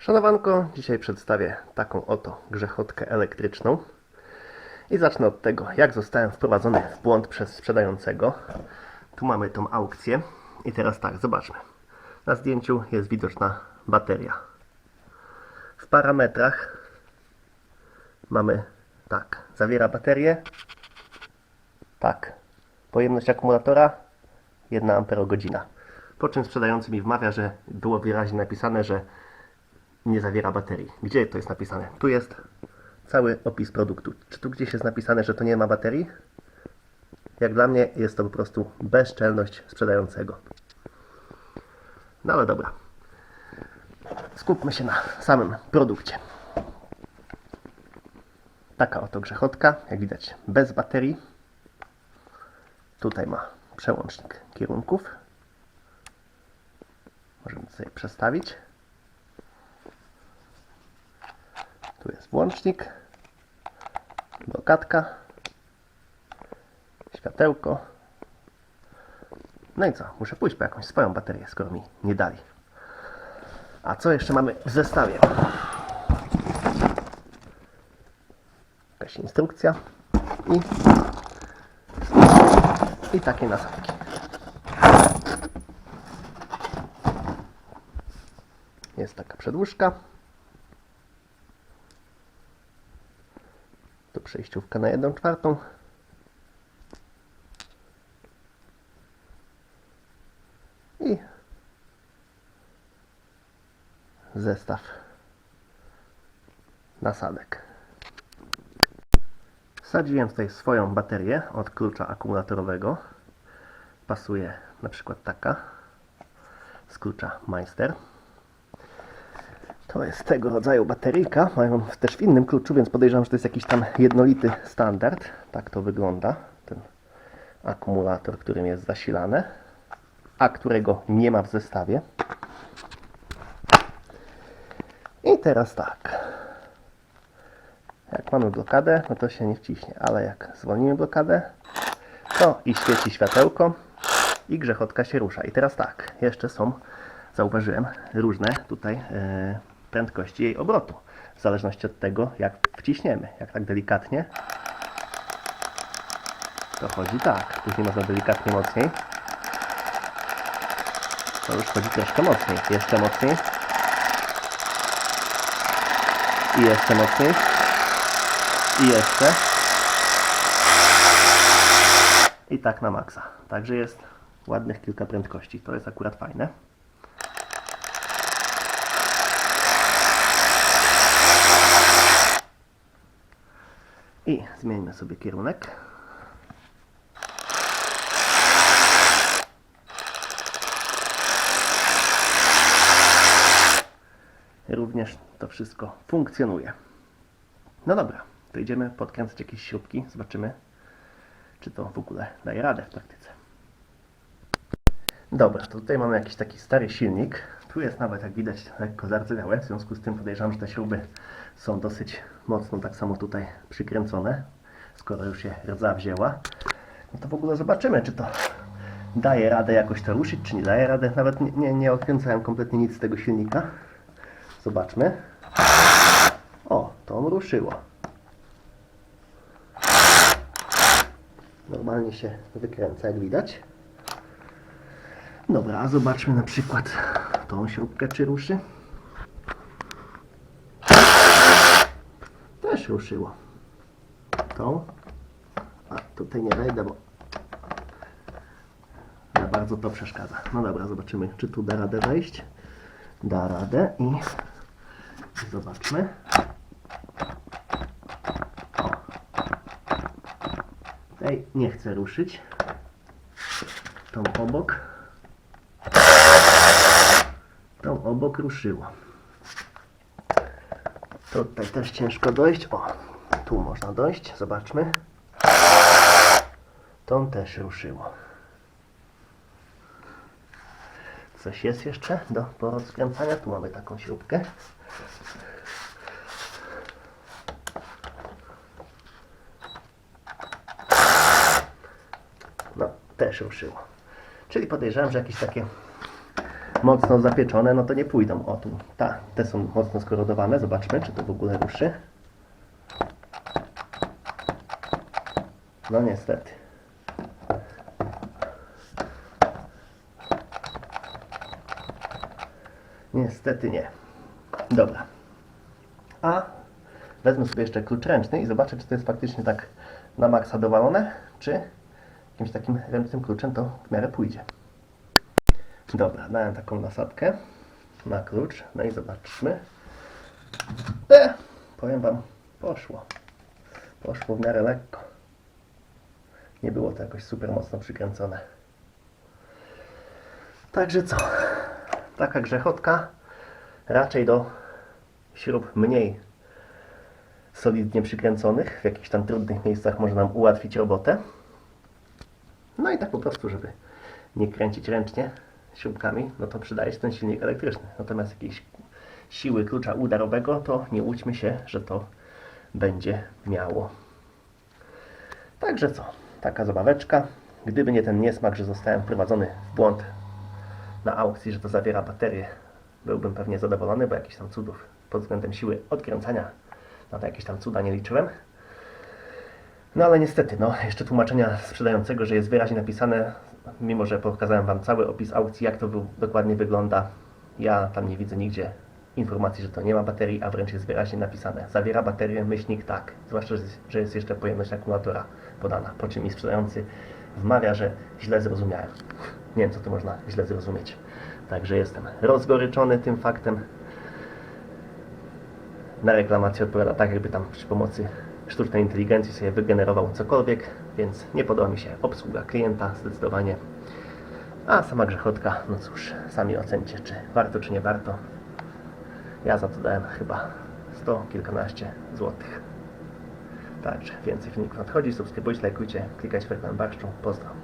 Szanowanko, dzisiaj przedstawię taką oto grzechotkę elektryczną. I zacznę od tego, jak zostałem wprowadzony w błąd przez sprzedającego. Tu mamy tą aukcję. I teraz tak, zobaczmy. Na zdjęciu jest widoczna bateria. W parametrach mamy tak, zawiera baterię. Tak. Pojemność akumulatora 1 Ah. Po czym sprzedający mi wmawia, że było wyraźnie napisane, że nie zawiera baterii. Gdzie to jest napisane? Tu jest cały opis produktu. Czy tu gdzieś jest napisane, że to nie ma baterii? Jak dla mnie jest to po prostu bezczelność sprzedającego. No ale dobra. Skupmy się na samym produkcie. Taka oto grzechotka, jak widać, bez baterii. Tutaj ma przełącznik kierunków. Możemy sobie przestawić. Tu jest włącznik, blokadka, światełko. No i co? Muszę pójść po jakąś swoją baterię, skoro mi nie dali. A co jeszcze mamy w zestawie? Jakaś instrukcja i, i takie nasadki. Jest taka przedłużka. Tu przejściówka na 1 czwartą. I zestaw nasadek. Wsadziłem tutaj swoją baterię od klucza akumulatorowego. Pasuje na przykład taka z klucza Meister. To jest tego rodzaju bateryjka. Mają też w innym kluczu, więc podejrzewam, że to jest jakiś tam jednolity standard. Tak to wygląda. Ten akumulator, którym jest zasilane, a którego nie ma w zestawie. I teraz tak. Jak mamy blokadę, no to się nie wciśnie, ale jak zwolnimy blokadę, to i świeci światełko i grzechotka się rusza. I teraz tak, jeszcze są, zauważyłem, różne tutaj e, prędkości jej obrotu. W zależności od tego, jak wciśniemy. Jak tak delikatnie, to chodzi tak. Później można delikatnie mocniej. To już chodzi troszkę mocniej. Jeszcze mocniej. I jeszcze mocniej. I jeszcze. I tak na maksa. Także jest ładnych kilka prędkości. To jest akurat fajne. I zmieńmy sobie kierunek. Również to wszystko funkcjonuje. No dobra, to idziemy podkręcać jakieś śrubki. Zobaczymy, czy to w ogóle daje radę w praktyce. Dobra, to tutaj mamy jakiś taki stary silnik. Tu jest nawet, jak widać, lekko zardzewiałe. W związku z tym podejrzewam, że te śruby są dosyć mocno tak samo tutaj przykręcone. Skoro już się rdza wzięła, no to w ogóle zobaczymy, czy to daje radę jakoś to ruszyć, czy nie daje radę. Nawet nie, nie, nie odkręcałem kompletnie nic z tego silnika. Zobaczmy. O, to on ruszyło. Normalnie się wykręca, jak widać. Dobra, a zobaczmy na przykład tą śrubkę, czy ruszy. Też ruszyło. Tą. A tutaj nie wejdę, bo za bardzo to przeszkadza. No dobra, zobaczymy, czy tu da radę wejść. Da radę i zobaczmy. O. Tej nie chcę ruszyć. Tą obok. Tą obok ruszyło. Tutaj też ciężko dojść. O, tu można dojść. Zobaczmy. Tą też ruszyło. Coś jest jeszcze do porozkręcania. Tu mamy taką śrubkę. No, też ruszyło. Czyli podejrzewam, że jakieś takie mocno zapieczone, no to nie pójdą. O tu, ta, te są mocno skorodowane. Zobaczmy, czy to w ogóle ruszy. No niestety. Niestety nie. Dobra. A wezmę sobie jeszcze klucz ręczny i zobaczę, czy to jest faktycznie tak na maksa dowalone, czy jakimś takim ręcznym kluczem to w miarę pójdzie. Dobra, dałem taką nasadkę na klucz, no i zobaczmy. E, powiem Wam, poszło. Poszło w miarę lekko. Nie było to jakoś super mocno przykręcone. Także co? Taka grzechotka raczej do śrub mniej solidnie przykręconych, w jakichś tam trudnych miejscach może nam ułatwić robotę. No i tak po prostu, żeby nie kręcić ręcznie śrubkami, no to przydaje się ten silnik elektryczny. Natomiast jakiejś siły klucza udarowego, to nie łudźmy się, że to będzie miało. Także co? Taka zabaweczka. Gdyby nie ten niesmak, że zostałem wprowadzony w błąd na aukcji, że to zawiera baterię, byłbym pewnie zadowolony, bo jakichś tam cudów pod względem siły odkręcania na to jakieś tam cuda nie liczyłem. No ale niestety, no, jeszcze tłumaczenia sprzedającego, że jest wyraźnie napisane, mimo że pokazałem Wam cały opis aukcji, jak to wy- dokładnie wygląda, ja tam nie widzę nigdzie informacji, że to nie ma baterii, a wręcz jest wyraźnie napisane. Zawiera baterię, myślnik tak, zwłaszcza, że- że jest jeszcze pojemność akumulatora podana, po czym mi sprzedający wmawia, że źle zrozumiałem. Nie wiem, co tu można źle zrozumieć. Także jestem rozgoryczony tym faktem. Na reklamację odpowiada tak, jakby tam przy pomocy sztucznej inteligencji sobie wygenerował cokolwiek, więc nie podoba mi się obsługa klienta zdecydowanie. A sama grzechotka, no cóż, sami ocencie, czy warto, czy nie warto. Ja za to dałem chyba 100 kilkanaście złotych. Także więcej filmików nadchodzi, subskrybujcie, lajkujcie, klikajcie w barszczu. Pozdro.